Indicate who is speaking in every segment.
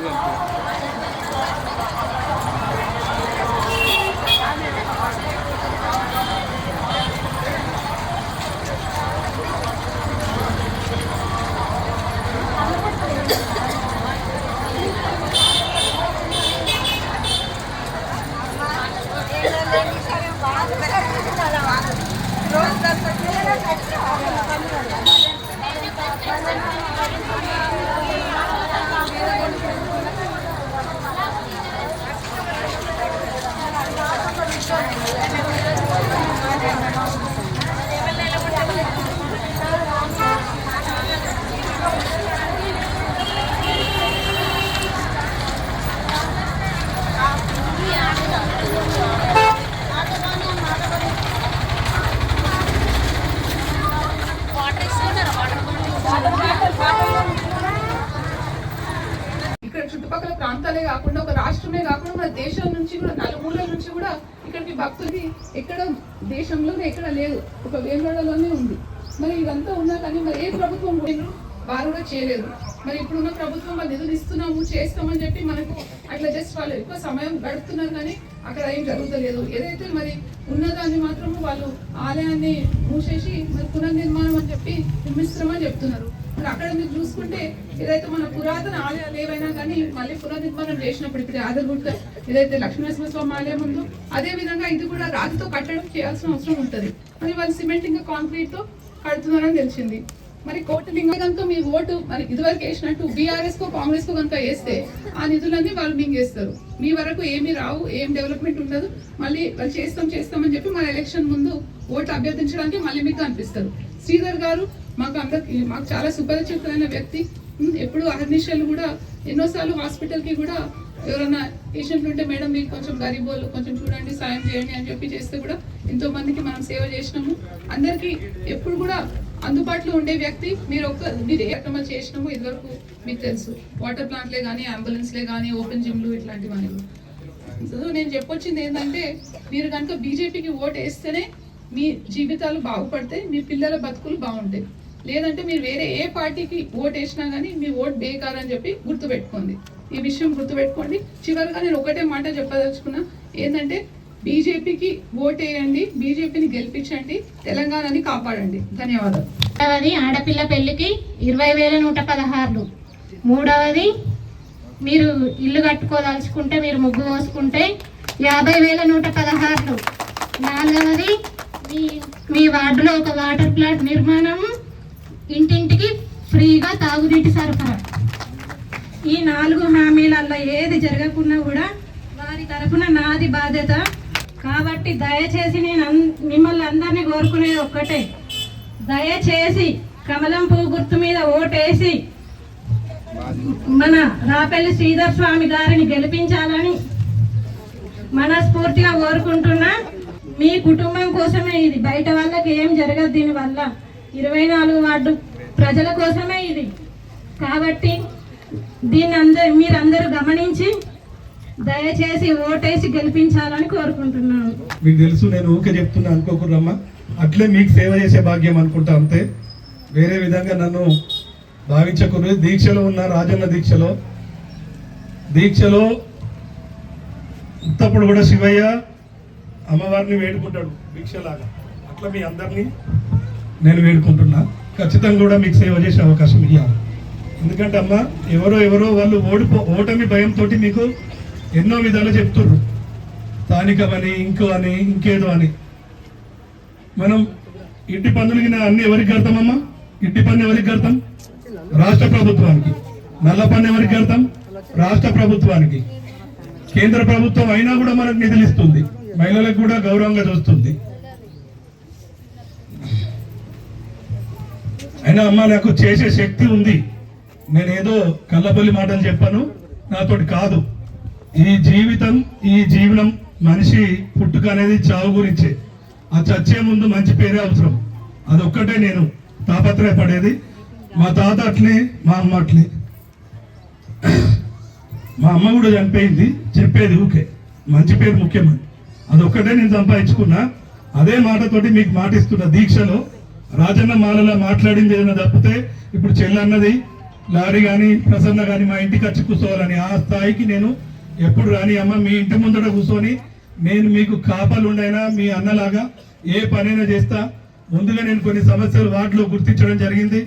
Speaker 1: 들어갈게요. చుట్టుపక్కల కాకుండా ఒక రాష్ట్రమే కాకుండా మన దేశం నుంచి కూడా నలుమూలల నుంచి కూడా ఇక్కడికి భక్తులకి ఎక్కడ దేశంలోనే ఎక్కడ లేదు. ఒక వేమడలోనే ఉంది. మరి ఇదంతా ఉన్నా కానీ మరి ఏ ప్రభుత్వం వారు కూడా చేయలేదు. మరి ఇప్పుడున్న ప్రభుత్వం వాళ్ళు నిధులు ఇస్తున్నాము చేస్తామని చెప్పి మనకు అట్లా జస్ట్ వాళ్ళు ఎక్కువ సమయం గడుపుతున్నారు కానీ అక్కడ ఏం జరుగుతలేదు. ఏదైతే మరి ఉన్నదాన్ని మాత్రం వాళ్ళు ఆలయాన్ని మూసేసి మరి పునర్నిర్మాణం అని చెప్పి నిర్మిస్తున్నామని చెప్తున్నారు. మరి అక్కడ మీరు చూసుకుంటే ఏదైతే మన పురాతన ఆలయాలు ఏవైనా కానీ మళ్ళీ పునర్నిర్మాణం చేసినప్పుడు ఇప్పుడు ఆదరగుట్ట ఏదైతే లక్ష్మీనరసింహస్వామి ఆలయం ఉందో అదే విధంగా ఇది కూడా రాతితో కట్టడం చేయాల్సిన అవసరం ఉంటుంది. మరి వాళ్ళు సిమెంట్ ఇంకా కాంక్రీట్తో కడుతున్నారని తెలిసింది. మరి కోటలింగంతో మీ ఓటు మరి ఇదివరకు వేసినట్టు బీఆర్ఎస్ కో కాంగ్రెస్ కో కనుక వేస్తే ఆ నిధులన్నీ వాళ్ళు మింగేస్తారు మీ వరకు ఏమీ రావు ఏం డెవలప్మెంట్ ఉండదు. మళ్ళీ వాళ్ళు చేస్తాం చేస్తామని చెప్పి మన ఎలక్షన్ ముందు ఓటు అభ్యర్థించడానికి మళ్ళీ మీకు అనిపిస్తారు శ్రీధర్ గారు మాకు అందరికి మాకు చాలా సుపరిచితమైన వ్యక్తి. ఎప్పుడు అహర్నిశలు కూడా ఎన్నోసార్లు హాస్పిటల్కి కూడా ఎవరైనా పేషెంట్లు ఉంటే మేడం మీకు కొంచెం గరీబోలు కొంచెం చూడండి సాయం చేయండి అని చెప్పి చేస్తే కూడా ఎంతో మందికి మనం సేవ చేసినాము. అందరికీ ఎప్పుడు కూడా అందుబాటులో ఉండే వ్యక్తి మీరు ఒక్క మీరు ఏ రకమాలు చేసినామో ఇదివరకు మీకు తెలుసు. వాటర్ ప్లాంట్లే కానీ అంబులెన్స్లే కానీ ఓపెన్ జిమ్లు ఇట్లాంటివన్నీ. సో నేను చెప్పొచ్చింది ఏంటంటే మీరు కనుక బీజేపీకి ఓటు వేస్తేనే మీ జీవితాలు బాగుపడతాయి మీ పిల్లల బతుకులు బాగుంటాయి. లేదంటే మీరు వేరే ఏ పార్టీకి ఓట్ వేసినా కానీ మీ ఓట్ బేకార్ అని చెప్పి గుర్తుపెట్టుకోండి. ఈ విషయం గుర్తుపెట్టుకోండి. చివరిగా నేను ఒకటే మాట చెప్పదలుచుకున్నా. ఏంటంటే బీజేపీకి ఓట్ వేయండి బీజేపీని గెలిపించండి తెలంగాణని కాపాడండి. ధన్యవాదాలు.
Speaker 2: రెండవది ఆడపిల్ల పెళ్ళికి ఇరవై వేల నూట పదహారులు. మూడవది మీరు ఇల్లు కట్టుకోదలుచుకుంటే మీరు ముగ్గు పోసుకుంటే యాభై వేల నూట పదహారులు. నాలుగవది మీ మీ వార్డులో ఒక వాటర్ ప్లాంట్ నిర్మాణం ఇంటింటికి ఫ్రీగా తాగునీటి సరఫరా.
Speaker 3: ఈ నాలుగు హామీలల్లో ఏది జరగకున్నా కూడా వారి తరఫున నాది బాధ్యత. కాబట్టి దయచేసి నేను మిమ్మల్ని అందరినీ కోరుకునేది ఒక్కటే. దయచేసి కమలం పువ్వు గుర్తు మీద ఓటేసి మన రాపల్లి శ్రీధర్ స్వామి గారిని గెలిపించాలని మనస్ఫూర్తిగా కోరుకుంటున్నా. మీ కుటుంబం కోసమే ఇది. బయట వాళ్ళకి ఏం జరగదు దీనివల్ల. ఇరవై నాలుగు వార్డు ప్రజల కోసమే ఇది. కాబట్టి దీన్ని అందరు మీరందరూ గమనించి దయచేసి ఓటేసి గెలిపించాలని కోరుకుంటున్నాను.
Speaker 4: మీకు తెలుసు నేను ఊకే చెప్తున్నా అనుకోకుండా అట్లే మీకు సేవ చేసే భాగ్యం అనుకుంటా అంతే. వేరే విధంగా నన్ను భావించకూడదు దీక్షలో ఉన్న రాజన్న దీక్షలో. దీక్షలో ఉత్తప్పుడు కూడా శివయ్య అమ్మవారిని వేడుకుంటాడు దీక్షలాగా. అట్లా మీ అందరినీ నేను వేడుకుంటున్నా. ఖచ్చితంగా కూడా మీకు సేవ చేసే అవకాశం ఇవ్వాలి ఎందుకంటే అమ్మ ఎవరో ఎవరో వాళ్ళు ఓడిపో ఓటమి భయంతో మీకు ఎన్నో విధాలు చెప్తుర్రు. స్థానికమని ఇంకో అని ఇంకేదో అని. మనం ఇంటి పన్నులకి అన్ని ఎవరికి కడతామమ్మా ఇంటి పన్ను ఎవరికి కడతాం? రాష్ట్ర ప్రభుత్వానికి. నల్ల పన్ను ఎవరికి కడతాం? రాష్ట్ర ప్రభుత్వానికి. కేంద్ర ప్రభుత్వం అయినా కూడా మనకు నిధులు ఇస్తుంది. మహిళలకు కూడా గౌరవంగా చూస్తుంది. అయినా అమ్మ నాకు చేసే శక్తి ఉంది. నేనేదో కళ్ళబొల్లి మాటలు చెప్పాను. నాతోటి కాదు. ఈ జీవితం ఈ జీవనం మనిషి పుట్టుక అనేది చావు గురించే. ఆ చచ్చే ముందు మంచి పేరే అవసరం. అదొక్కటే నేను తాపత్రయపడేది. మా తాత అట్లే మా అమ్మ అట్లే. మా అమ్మ కూడా చనిపోయింది. చెప్పేది ఊకే. మంచి పేరు ముఖ్యమని అదొక్కటే నేను సంపాదించుకున్నా. అదే మాటతోటి మీకు మాటిస్తున్న దీక్షలో రాజన్న మాలలా మాట్లాడింది ఏదైనా తప్పితే ఇప్పుడు చెల్లన్నది లారీ కానీ ప్రసన్న కానీ మా ఇంటికి వచ్చి కూర్చోవాలని. ఆ స్థాయికి నేను ఎప్పుడు రాని అమ్మ మీ ఇంటి ముందట కూర్చొని నేను మీకు కాపలుండైనా మీ అన్నలాగా ఏ పనైనా చేస్తా. ముందుగా నేను కొన్ని సమస్యలు వాటిలో గుర్తించడం జరిగింది.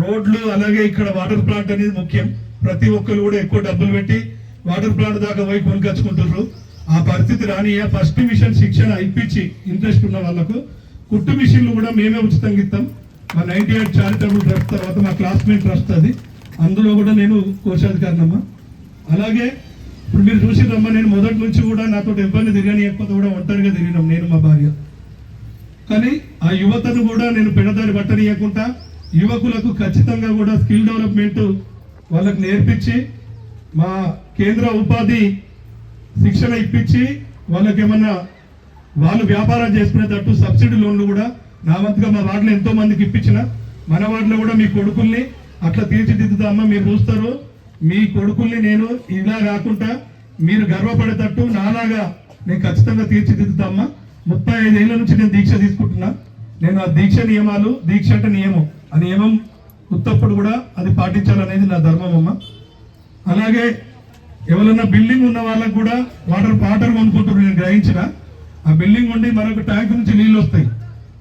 Speaker 4: రోడ్లు అలాగే ఇక్కడ వాటర్ ప్లాంట్ అనేది ముఖ్యం. ప్రతి ఒక్కరు కూడా ఎక్కువ డబ్బులు పెట్టి వాటర్ ప్లాంట్ దాకా పోయి కొనుకొచ్చుకుంటున్నారు ఆ పరిస్థితి రాని ఫస్ట్ మిషన్ శిక్షణ ఇప్పించి ఇంట్రెస్ట్ ఉన్న వాళ్ళకు కుట్టు మిషన్లు కూడా మేమే ఉచితంగా ఇస్తాం. మా నైన్టీ ఎయిట్ చారిటబుల్ ట్రస్ట్ తర్వాత మా క్లాస్మేట్ ట్రస్ట్ అది. అందులో కూడా నేను కోశాధికారినమ్మా. అలాగే ఇప్పుడు మీరు చూసిరమ్మా నేను మొదటి నుంచి కూడా నాతో ఇబ్బంది తిరగనియకపోతే కూడా ఒంటరిగా తిరిగినాం నేను మా భార్య. కానీ ఆ యువతను కూడా నేను పెడదారి పట్టనీయకుండా యువకులకు ఖచ్చితంగా కూడా స్కిల్ డెవలప్మెంట్ వాళ్ళకు నేర్పించి మా కేంద్ర ఉపాధి శిక్షణ ఇప్పించి వాళ్ళకి ఏమన్నా వాళ్ళు వ్యాపారం చేసుకునేటట్టు సబ్సిడీ లోన్లు కూడా నా వంతుగా మా వార్డులో ఎంతో మందికి ఇప్పించిన. మన వార్డులో కూడా మీ కొడుకుల్ని అట్లా తీర్చిదిద్దుతామా మీరు చూస్తారు. మీ కొడుకుల్ని నేను ఇలా కాకుండా మీరు గర్వపడేటట్టు నాలాగా నేను ఖచ్చితంగా తీర్చిదిద్దుతామా ముప్పై ఐదేళ్ళ నుంచి నేను దీక్ష తీసుకుంటున్నా. నేను ఆ దీక్ష నియమాలు దీక్ష అంటే నియమం. ఆ నియమం ఉత్తప్పుడు కూడా అది పాటించాలనేది నా ధర్మం అమ్మ. అలాగే ఎవరన్నా బిల్డింగ్ ఉన్న వాళ్ళకు కూడా వాటర్ వాటర్ కొనుక్కుంటారు నేను గ్రహించిన. ఆ బిల్డింగ్ ఉండి మరొక ట్యాంక్ నుంచి నీళ్ళు వస్తాయి.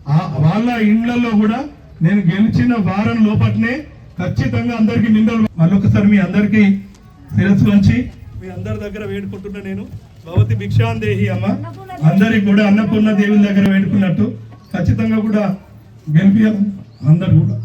Speaker 4: ఆ వాళ్ళ ఇండ్లలో కూడా నేను గెలిచిన వారం లోపట్నే ఖచ్చితంగా అందరికి నిందలు. మళ్ళొకసారి మీ అందరికీ శిరస్సు వంచి మీ అందరి దగ్గర వేడుకుంటున్నా నేను. భగవతి భిక్షాందేహి అమ్మ. అందరికి కూడా అన్నపూర్ణ దేవుని దగ్గర వేడుకున్నట్టు. ఖచ్చితంగా కూడా గెలిపి అందరు కూడా.